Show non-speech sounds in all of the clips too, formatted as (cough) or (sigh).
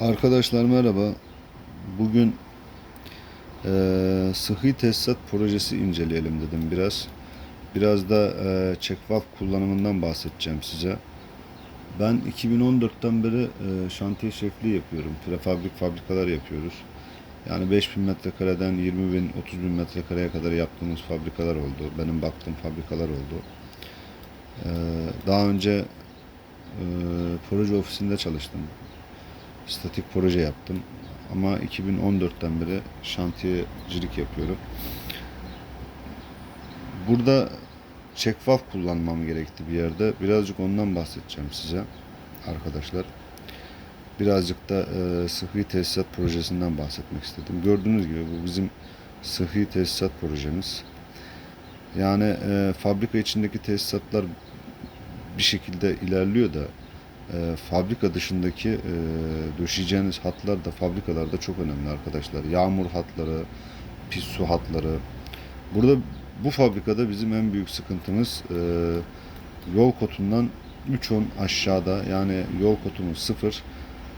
Arkadaşlar merhaba. Bugün eee sıhhi tesisat projesi inceleyelim dedim biraz. Biraz da check valve kullanımından bahsedeceğim size. Ben 2014'ten beri eee, şantiye şefliği yapıyorum. Prefabrik fabrikalar yapıyoruz. Yani 5000 metrekareden 20 bin, 30 bin metrekareye kadar yaptığımız fabrikalar oldu. Benim baktığım fabrikalar oldu. Eee, daha önce eee, proje ofisinde çalıştım statik proje yaptım. Ama 2014'ten beri şantiyecilik yapıyorum. Burada valve kullanmam gerekti bir yerde. Birazcık ondan bahsedeceğim size arkadaşlar. Birazcık da e, sıhhi tesisat projesinden bahsetmek istedim. Gördüğünüz gibi bu bizim sıhhi tesisat projemiz. Yani e, fabrika içindeki tesisatlar bir şekilde ilerliyor da e, fabrika dışındaki e, döşeyeceğiniz hatlar da fabrikalarda çok önemli arkadaşlar. Yağmur hatları, pis su hatları. Burada bu fabrikada bizim en büyük sıkıntımız e, yol kotundan 3.10 aşağıda yani yol kotumuz 0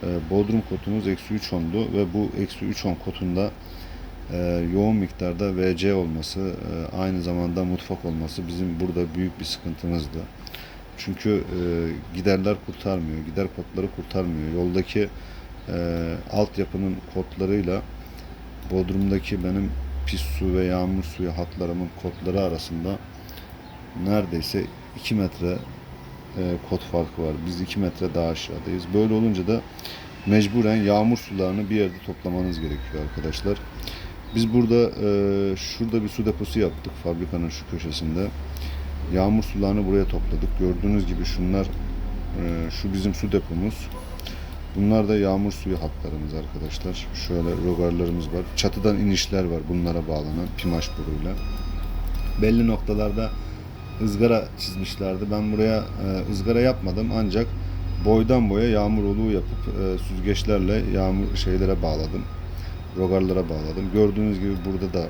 e, bodrum kotumuz eksi 3.10'du ve bu eksi 3.10 kotunda e, yoğun miktarda VC olması e, aynı zamanda mutfak olması bizim burada büyük bir sıkıntımızdı. Çünkü e, giderler kurtarmıyor, gider kodları kurtarmıyor. Yoldaki e, altyapının kodlarıyla Bodrum'daki benim pis su ve yağmur suyu hatlarımın kodları arasında neredeyse 2 metre e, kod farkı var. Biz 2 metre daha aşağıdayız. Böyle olunca da mecburen yağmur sularını bir yerde toplamanız gerekiyor arkadaşlar. Biz burada e, şurada bir su deposu yaptık fabrikanın şu köşesinde. Yağmur sularını buraya topladık. Gördüğünüz gibi şunlar e, şu bizim su depomuz. Bunlar da yağmur suyu hatlarımız arkadaşlar. Şöyle rogarlarımız var. Çatıdan inişler var bunlara bağlanan pimaş boruyla. Belli noktalarda ızgara çizmişlerdi. Ben buraya e, ızgara yapmadım ancak boydan boya yağmur oluğu yapıp e, süzgeçlerle yağmur şeylere bağladım. Rogarlara bağladım. Gördüğünüz gibi burada da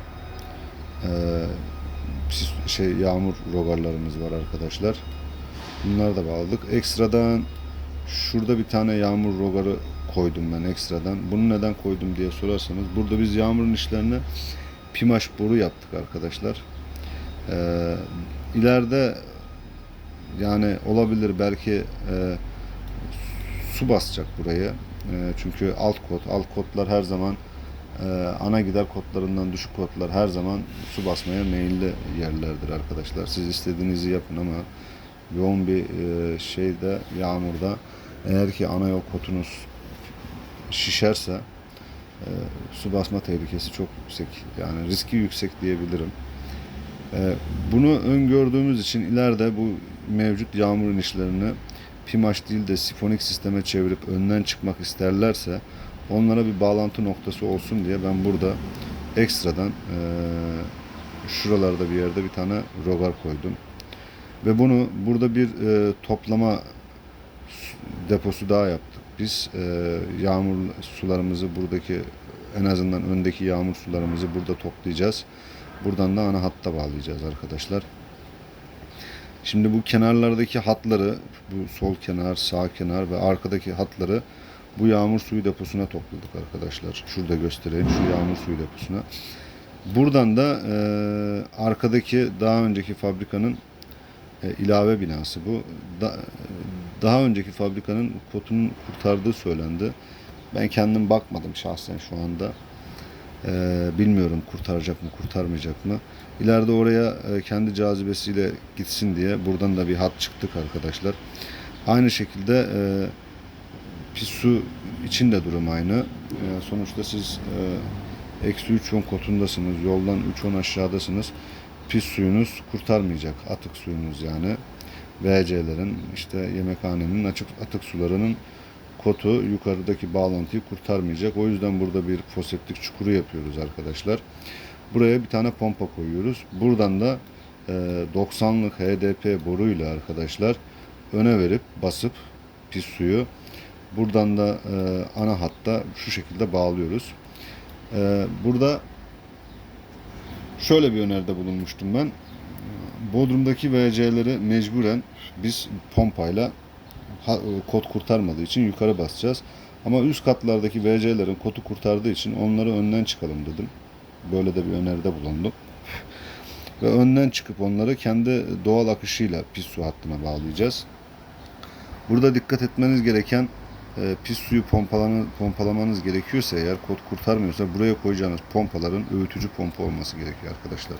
şey yağmur rogarlarımız var arkadaşlar. Bunları da bağladık. Ekstradan şurada bir tane yağmur rogarı koydum ben ekstradan. Bunu neden koydum diye sorarsanız burada biz yağmurun işlerine pimaş boru yaptık arkadaşlar. Ee, ileride yani olabilir belki e, su basacak burayı. E, çünkü alt kod, alt kodlar her zaman ana gider kodlarından düşük kodlar her zaman su basmaya meyilli yerlerdir arkadaşlar. Siz istediğinizi yapın ama yoğun bir e, şeyde yağmurda eğer ki ana yol kodunuz şişerse e, su basma tehlikesi çok yüksek. Yani riski yüksek diyebilirim. E, bunu öngördüğümüz için ileride bu mevcut yağmur inişlerini pimaş değil de sifonik sisteme çevirip önden çıkmak isterlerse onlara bir bağlantı noktası olsun diye ben burada ekstradan e, şuralarda bir yerde bir tane rogar koydum. Ve bunu burada bir e, toplama su- deposu daha yaptık. Biz e, yağmur sularımızı buradaki en azından öndeki yağmur sularımızı burada toplayacağız. Buradan da ana hatta bağlayacağız arkadaşlar. Şimdi bu kenarlardaki hatları, bu sol kenar, sağ kenar ve arkadaki hatları bu yağmur suyu deposuna topladık arkadaşlar. Şurada göstereyim şu yağmur suyu deposuna. Buradan da e, arkadaki daha önceki fabrikanın e, ilave binası bu. Da, daha önceki fabrikanın kotunun kurtardığı söylendi. Ben kendim bakmadım şahsen şu anda. Ee, bilmiyorum kurtaracak mı kurtarmayacak mı. İleride oraya e, kendi cazibesiyle gitsin diye buradan da bir hat çıktık arkadaşlar. Aynı şekilde e, pis su için de durum aynı. E, sonuçta siz e, eksi 3 kotundasınız. Yoldan 3 aşağıdasınız. Pis suyunuz kurtarmayacak. Atık suyunuz yani. VC'lerin işte yemekhanenin açık atık sularının kotu yukarıdaki bağlantıyı kurtarmayacak. O yüzden burada bir foseptik çukuru yapıyoruz arkadaşlar. Buraya bir tane pompa koyuyoruz. Buradan da e, 90'lık HDP boruyla arkadaşlar öne verip basıp pis suyu buradan da e, ana hatta şu şekilde bağlıyoruz. E, burada şöyle bir öneride bulunmuştum ben. Bodrum'daki VC'leri mecburen biz pompayla ha- kod kurtarmadığı için yukarı basacağız. Ama üst katlardaki VC'lerin kotu kurtardığı için onları önden çıkalım dedim. Böyle de bir öneride bulundum. (laughs) Ve önden çıkıp onları kendi doğal akışıyla pis su hattına bağlayacağız. Burada dikkat etmeniz gereken e, pis suyu pompalamanız gerekiyorsa eğer kod kurtarmıyorsa buraya koyacağınız pompaların öğütücü pompa olması gerekiyor arkadaşlar.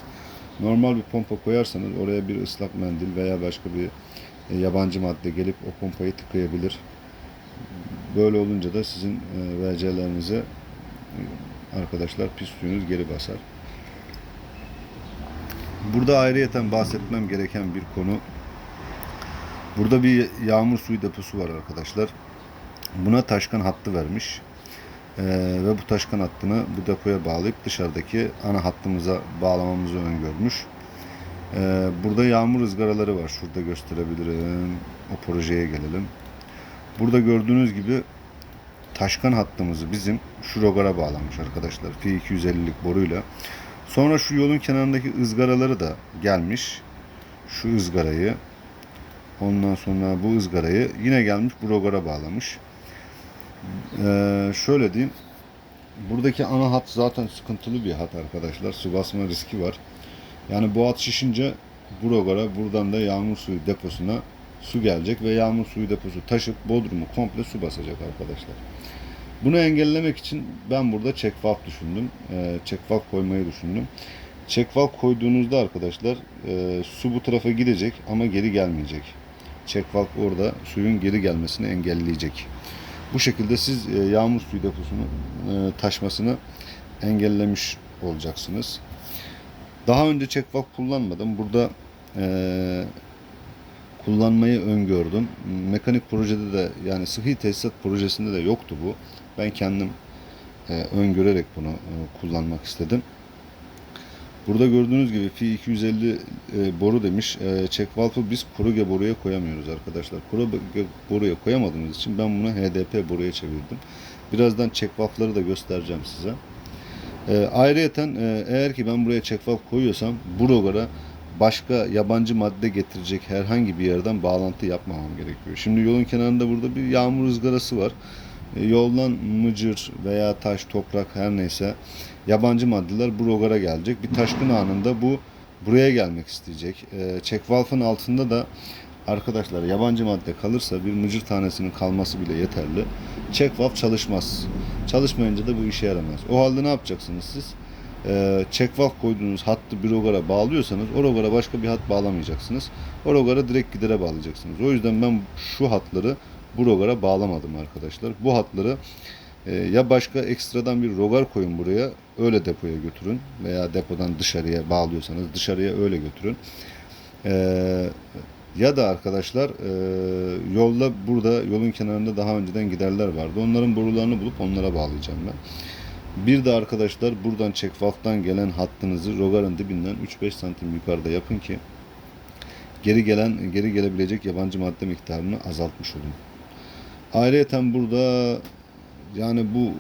Normal bir pompa koyarsanız oraya bir ıslak mendil veya başka bir e, yabancı madde gelip o pompayı tıkayabilir. Böyle olunca da sizin e, VC'lerinize e, arkadaşlar pis suyunuz geri basar. Burada ayrıyeten bahsetmem gereken bir konu. Burada bir yağmur suyu deposu var arkadaşlar. Buna taşkan hattı vermiş. Ee, ve bu taşkan hattını bu depoya bağlayıp dışarıdaki ana hattımıza bağlamamızı öngörmüş. Ee, burada yağmur ızgaraları var. Şurada gösterebilirim. O projeye gelelim. Burada gördüğünüz gibi taşkan hattımızı bizim şu rogara bağlamış arkadaşlar. P250'lik boruyla. Sonra şu yolun kenarındaki ızgaraları da gelmiş. Şu ızgarayı ondan sonra bu ızgarayı yine gelmiş bu rogara bağlamış. Ee, şöyle diyeyim. Buradaki ana hat zaten sıkıntılı bir hat arkadaşlar. Su basma riski var. Yani bu hat şişince bu rogara buradan da yağmur suyu deposuna su gelecek ve yağmur suyu deposu taşıp Bodrum'u komple su basacak arkadaşlar. Bunu engellemek için ben burada valve düşündüm. Ee, check valve koymayı düşündüm. Valve koyduğunuzda arkadaşlar e, su bu tarafa gidecek ama geri gelmeyecek. Valve orada suyun geri gelmesini engelleyecek. Bu şekilde siz e, yağmur suyu deposunu e, taşmasını engellemiş olacaksınız. Daha önce valve kullanmadım. Burada e, kullanmayı öngördüm. Mekanik projede de yani sıhhi tesisat projesinde de yoktu bu. Ben kendim öngörerek bunu kullanmak istedim. Burada gördüğünüz gibi Fi 250 e, boru demiş. E, check valve'ı biz Kuruge boruya koyamıyoruz arkadaşlar. Kuruge boruya koyamadığımız için ben bunu HDP boruya çevirdim. Birazdan check valve'ları da göstereceğim size. E, ayrıyeten e, eğer ki ben buraya check valve koyuyorsam bu rogara başka yabancı madde getirecek herhangi bir yerden bağlantı yapmamam gerekiyor. Şimdi yolun kenarında burada bir yağmur ızgarası var. E, yoldan mıcır veya taş, toprak her neyse yabancı maddeler bu rogara gelecek. Bir taşkın anında bu buraya gelmek isteyecek. E, check valve'ın altında da arkadaşlar yabancı madde kalırsa bir mıcır tanesinin kalması bile yeterli. Check valve çalışmaz. Çalışmayınca da bu işe yaramaz. O halde ne yapacaksınız siz? e, check valve koyduğunuz hattı bir rogara bağlıyorsanız o rogara başka bir hat bağlamayacaksınız. O rogara direkt gidere bağlayacaksınız. O yüzden ben şu hatları bu rogara bağlamadım arkadaşlar. Bu hatları e, ya başka ekstradan bir rogar koyun buraya öyle depoya götürün veya depodan dışarıya bağlıyorsanız dışarıya öyle götürün. E, ya da arkadaşlar e, yolda burada yolun kenarında daha önceden giderler vardı. Onların borularını bulup onlara bağlayacağım ben. Bir de arkadaşlar buradan check valve'dan gelen hattınızı rogarın dibinden 3-5 santim yukarıda yapın ki geri gelen geri gelebilecek yabancı madde miktarını azaltmış olun. Ayrıyeten burada yani bu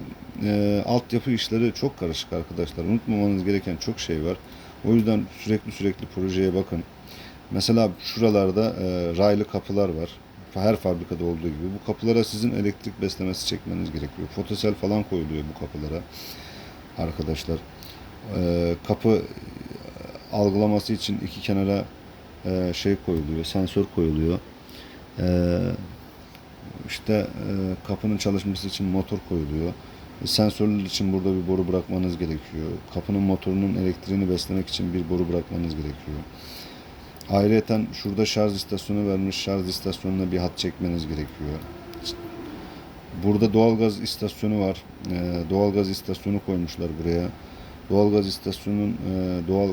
e, altyapı işleri çok karışık arkadaşlar. Unutmamanız gereken çok şey var. O yüzden sürekli sürekli projeye bakın. Mesela şuralarda e, raylı kapılar var. Her fabrikada olduğu gibi. Bu kapılara sizin elektrik beslemesi çekmeniz gerekiyor. Fotosel falan koyuluyor bu kapılara. Arkadaşlar. E, kapı algılaması için iki kenara e, şey koyuluyor. Sensör koyuluyor. E, işte e, kapının çalışması için motor koyuluyor. E, Sensörler için burada bir boru bırakmanız gerekiyor. Kapının motorunun elektriğini beslemek için bir boru bırakmanız gerekiyor. Ayrıyeten şurada şarj istasyonu vermiş. Şarj istasyonuna bir hat çekmeniz gerekiyor. Burada doğalgaz istasyonu var. Ee, doğalgaz istasyonu koymuşlar buraya. Doğalgaz istasyonunun e, doğal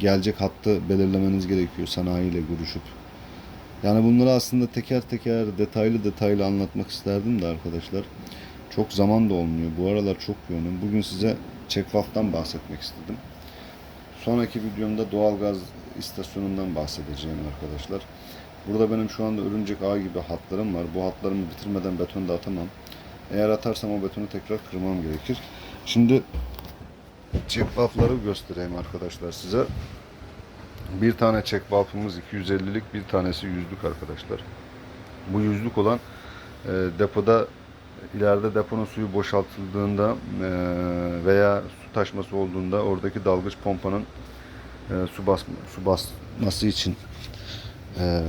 gelecek hattı belirlemeniz gerekiyor sanayiyle görüşüp. Yani bunları aslında teker teker detaylı detaylı anlatmak isterdim de arkadaşlar. Çok zaman da olmuyor. Bu aralar çok yoğunum. Bugün size check-valve'dan bahsetmek istedim. Sonraki videomda doğalgaz istasyonundan bahsedeceğim arkadaşlar. Burada benim şu anda örümcek ağ gibi hatlarım var. Bu hatlarımı bitirmeden beton da atamam. Eğer atarsam o betonu tekrar kırmam gerekir. Şimdi check valve'ları göstereyim arkadaşlar size. Bir tane check valve'ımız 250'lik, bir tanesi yüzlük arkadaşlar. Bu yüzlük olan e, depoda ileride deponun suyu boşaltıldığında e, veya su taşması olduğunda oradaki dalgıç pompanın e, su basma, su basması için e,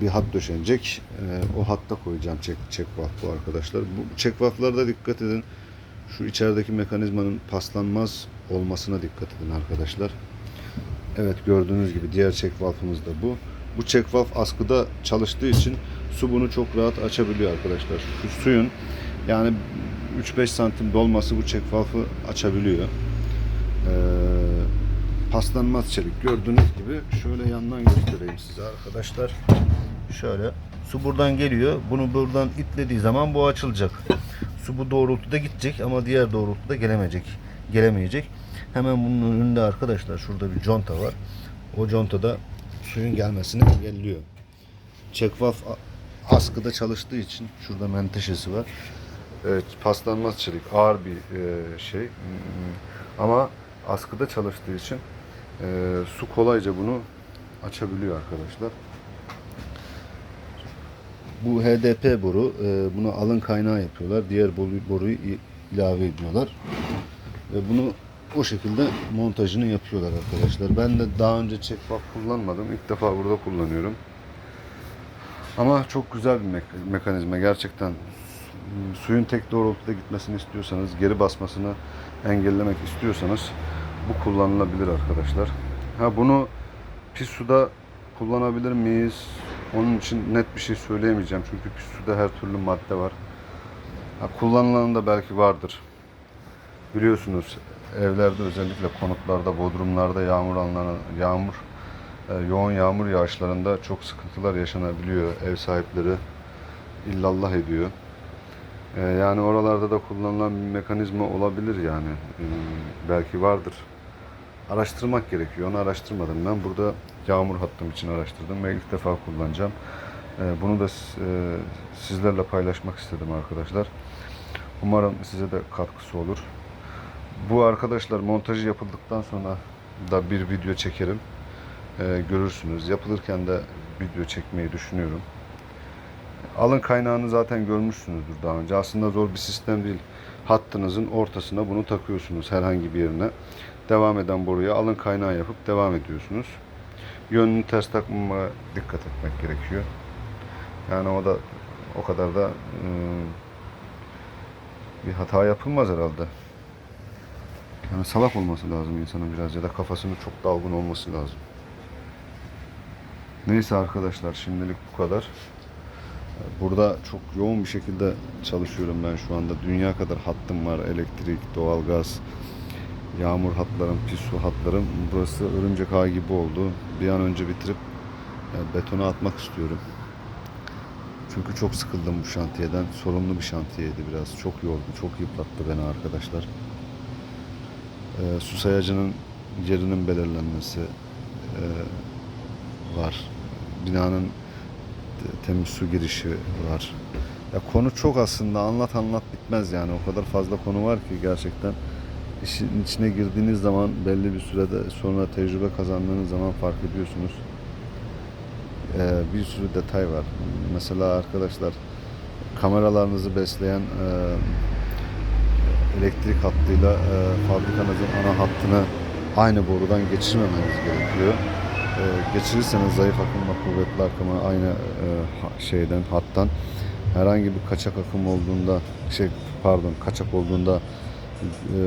bir hat döşenecek. E, o hatta koyacağım çek çek bu arkadaşlar. Bu çek valve'larda dikkat edin. Şu içerideki mekanizmanın paslanmaz olmasına dikkat edin arkadaşlar. Evet gördüğünüz gibi diğer çek valfımız da bu. Bu çek valf askıda çalıştığı için su bunu çok rahat açabiliyor arkadaşlar. Şu suyun yani 3-5 santim dolması bu çek valfı açabiliyor. Ee, paslanmaz çelik gördüğünüz gibi şöyle yandan göstereyim size arkadaşlar. Şöyle su buradan geliyor. Bunu buradan itlediği zaman bu açılacak. Su bu doğrultuda gidecek ama diğer doğrultuda gelemeyecek. Gelemeyecek. Hemen bunun önünde arkadaşlar şurada bir conta var. O contada suyun gelmesini engelliyor. A- askıda çalıştığı için şurada menteşesi var. Evet, paslanmaz çelik ağır bir e, şey. Hmm, Ama askıda çalıştığı için e, su kolayca bunu açabiliyor arkadaşlar. Bu HDP boru. e, bunu alın kaynağı yapıyorlar. Diğer boru, boruyu ilave ediyorlar. Ve bunu o şekilde montajını yapıyorlar arkadaşlar. Ben de daha önce valve kullanmadım. İlk defa burada kullanıyorum. Ama çok güzel bir mek- mekanizma gerçekten. Suyun tek doğrultuda gitmesini istiyorsanız, geri basmasını engellemek istiyorsanız bu kullanılabilir arkadaşlar. Ha bunu pis suda kullanabilir miyiz? Onun için net bir şey söyleyemeyeceğim. Çünkü pis suda her türlü madde var. Ha, kullanılan da belki vardır. Biliyorsunuz evlerde özellikle konutlarda, bodrumlarda yağmur anlarına, yağmur e, yoğun yağmur yağışlarında çok sıkıntılar yaşanabiliyor. Ev sahipleri illallah ediyor. E, yani oralarda da kullanılan bir mekanizma olabilir yani. E, belki vardır. Araştırmak gerekiyor. Onu araştırmadım. Ben burada yağmur hattım için araştırdım ve ilk defa kullanacağım. Bunu da sizlerle paylaşmak istedim arkadaşlar. Umarım size de katkısı olur. Bu arkadaşlar montajı yapıldıktan sonra da bir video çekerim. Ee, görürsünüz. Yapılırken de video çekmeyi düşünüyorum. Alın kaynağını zaten görmüşsünüzdür daha önce. Aslında zor bir sistem değil. Hattınızın ortasına bunu takıyorsunuz herhangi bir yerine. Devam eden boruya alın kaynağı yapıp devam ediyorsunuz. Yönünü ters takmamaya dikkat etmek gerekiyor. Yani o da o kadar da ıı, bir hata yapılmaz herhalde. Yani salak olması lazım insanın biraz ya da kafasının çok dalgın olması lazım. Neyse arkadaşlar şimdilik bu kadar. Burada çok yoğun bir şekilde çalışıyorum ben şu anda. Dünya kadar hattım var. Elektrik, doğalgaz, yağmur hatlarım, pis su hatlarım. Burası örümcek ağı gibi oldu. Bir an önce bitirip betona atmak istiyorum. Çünkü çok sıkıldım bu şantiyeden. Sorumlu bir şantiyeydi biraz. Çok yordu, çok yıprattı beni arkadaşlar. E, su sayacının yerinin belirlenmesi e, var. Binanın te- temiz su girişi var. Ya konu çok aslında anlat anlat bitmez yani. O kadar fazla konu var ki gerçekten. İşin içine girdiğiniz zaman belli bir sürede sonra tecrübe kazandığınız zaman fark ediyorsunuz. Ee, bir sürü detay var. Mesela arkadaşlar kameralarınızı besleyen e, elektrik hattıyla e, fabrikanızın ana hattını aynı borudan geçirmemeniz gerekiyor. E, geçirirseniz zayıf akım ve kuvvetli akımı aynı e, şeyden hattan herhangi bir kaçak akım olduğunda şey pardon kaçak olduğunda e,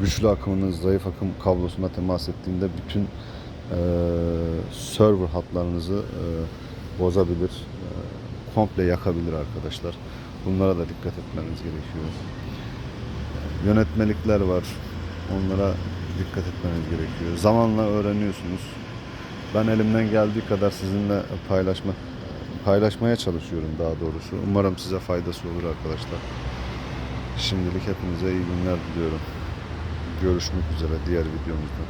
güçlü akımınız zayıf akım kablosuna temas ettiğinde bütün e, server hatlarınızı e, bozabilir. E, komple yakabilir arkadaşlar. Bunlara da dikkat etmeniz gerekiyor. Yönetmelikler var. Onlara dikkat etmeniz gerekiyor. Zamanla öğreniyorsunuz. Ben elimden geldiği kadar sizinle paylaşma paylaşmaya çalışıyorum daha doğrusu. Umarım size faydası olur arkadaşlar. Şimdilik hepinize iyi günler diliyorum. Görüşmek üzere diğer videomuzda.